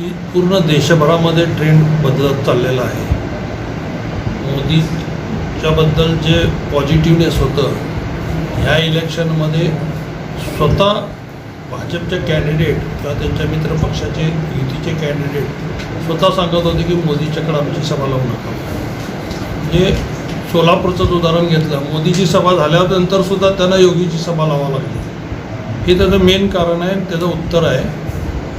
की पूर्ण देशभरामध्ये ट्रेंड बदलत चाललेला आहे. मोदीच्याबद्दल जे पॉझिटिव्हनेस होतं ह्या इलेक्शनमध्ये स्वतः भाजपचे कॅन्डिडेट किंवा त्यांच्या मित्रपक्षाचे युतीचे कॅन्डिडेट स्वतः सांगत होते की मोदीच्याकडे आमची सभा लावू नका. म्हणजे सोलापूरचंच उदाहरण घेतलं मोदीची सभा झाल्यानंतर सुद्धा त्यांना योगीची सभा लावा लागली. हे त्याचं मेन कारण आहे त्याचं उत्तर आहे.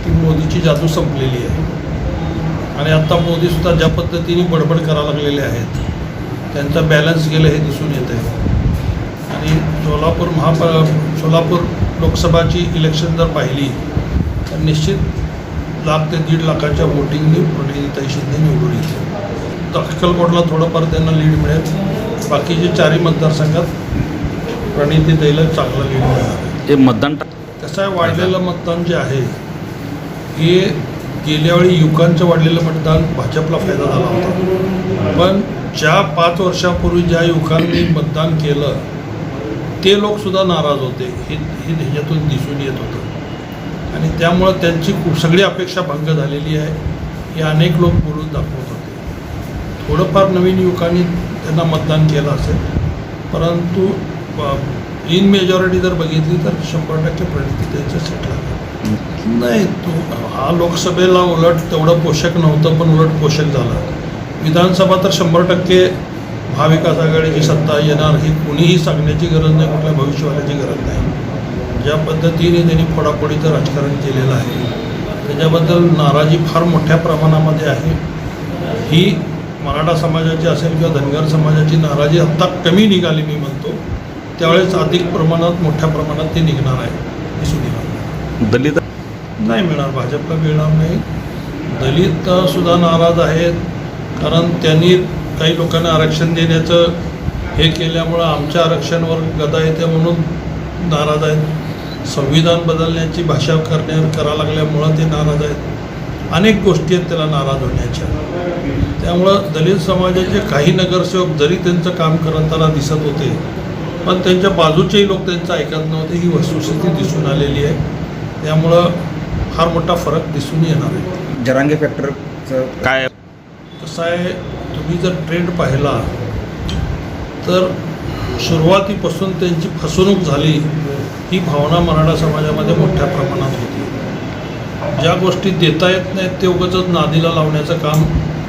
की मोदीची जादू संपलेली आहे. आणि आत्ता मोदीसुद्धा ज्या पद्धतीने बडबड करायला लागलेले आहेत त्यांचा बॅलन्स गेलं हे दिसून येत आहे आणि सोलापूर महापा सोलापूर लोकसभाची इलेक्शन जर पाहिली तर निश्चित लाख ते दीड लाखाच्या वोटिंगनी प्रणिताई शिंदे निवडून येते अक्कलकोटला थोडंफार त्यांना लीड मिळेल. बाकीचे चारही मतदारसंघात प्रणितीताईला चांगला लीड मिळणार हे मतदान कसं आहे वाढलेलं मतदान जे आहे हे गेल्या वेळी युवकांचं वाढलेलं मतदान भाजपला फायदा झाला होता. पण ज्या पाच वर्षापूर्वी ज्या युवकांनी मतदान केलं ते लोकसुद्धा नाराज होते. हे हे ह्याच्यातून दिसून येत होतं. आणि त्यामुळं त्यांची सगळी अपेक्षा भंग झालेली आहे. हे अनेक लोक बोलून दाखवत होते. थोडंफार नवीन युवकांनी त्यांना मतदान केलं असेल परंतु इन मेजॉरिटी जर बघितली तर शंभर टक्के परिस्थिती त्यांचं सेट नाही तो हा लोकसभेला उलट तेवढं पोषक नव्हतं पण उलट पोषक झालं. विधानसभा तर शंभर टक्के महाविकास आघाडीची सत्ता येणार ही कुणीही सांगण्याची गरज नाही कुठल्या भविष्यवाण्याची गरज नाही. ज्या पद्धतीने त्यांनी फोडाफोडीचं राजकारण केलेलं आहे त्याच्याबद्दल नाराजी फार मोठ्या प्रमाणामध्ये आहे. ही मराठा समाजाची असेल किंवा धनगर समाजाची नाराजी आत्ता कमी निघाली मी म्हणतो. त्यावेळेस अधिक प्रमाणात मोठ्या प्रमाणात ते निघणार आहे. दलित नाही मिळणार भाजपला मिळणार नाही. दलित सुद्धा नाराज आहेत कारण त्यांनी काही लोकांना आरक्षण देण्याचं हे केल्यामुळं आमच्या आरक्षणवर गदा येते म्हणून नाराज आहेत. संविधान बदलण्याची भाषा करण्या करा लागल्यामुळं ते नाराज आहेत. अनेक गोष्टी आहेत त्याला नाराज होण्याच्या. त्यामुळं दलित समाजाचे काही नगरसेवक जरी त्यांचं काम करताना दिसत होते पण त्यांच्या बाजूचेही लोक त्यांचं ऐकत नव्हते ही वस्तुस्थिती दिसून आलेली आहे. त्यामुळं फार मोठा फरक दिसून येणार आहे. जरांगे फॅक्टरचं काय? कसं आहे तुम्ही जर ट्रेंड पाहिला तर सुरुवातीपासून त्यांची फसवणूक झाली ही भावना मराठा समाजामध्ये मोठ्या प्रमाणात होती. ज्या गोष्टी देता येत नाहीत ते उगाचच नादीला लावण्याचं काम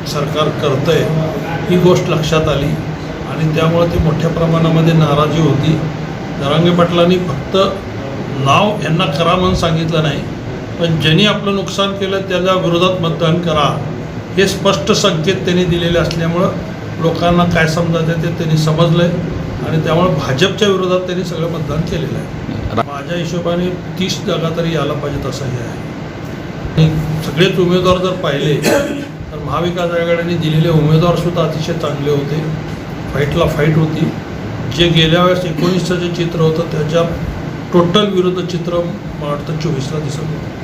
सरकार करतं आहे ही गोष्ट लक्षात आली. आणि त्यामुळे ती मोठ्या प्रमाणामध्ये नाराजी होती. जरांगे पाटलांनी फक्त नाव यांना करा म्हणून सांगितलं नाही. पण ज्यांनी आपलं नुकसान केलं त्याच्या विरोधात मतदान करा. हे स्पष्ट संकेत त्यांनी दिलेले असल्यामुळं लोकांना काय समजायचं ते त्यांनी समजलं आहे आणि त्यामुळे भाजपच्या विरोधात त्यांनी सगळं मतदान केलेलं आहे. माझ्या हिशोबाने तीस जागा तरी यायला पाहिजेत असं हे आहे. आणि सगळेच उमेदवार जर पाहिले तर महाविकास आघाडीने दिलेले उमेदवारसुद्धा अतिशय चांगले होते. फाईटला फाईट होती. जे गेल्या वेळेस एकोणीसचं जे चित्र होतं त्याच्या टोटल विरुद्ध चित्र मला वाटतं चोवीसला दिसत होतं.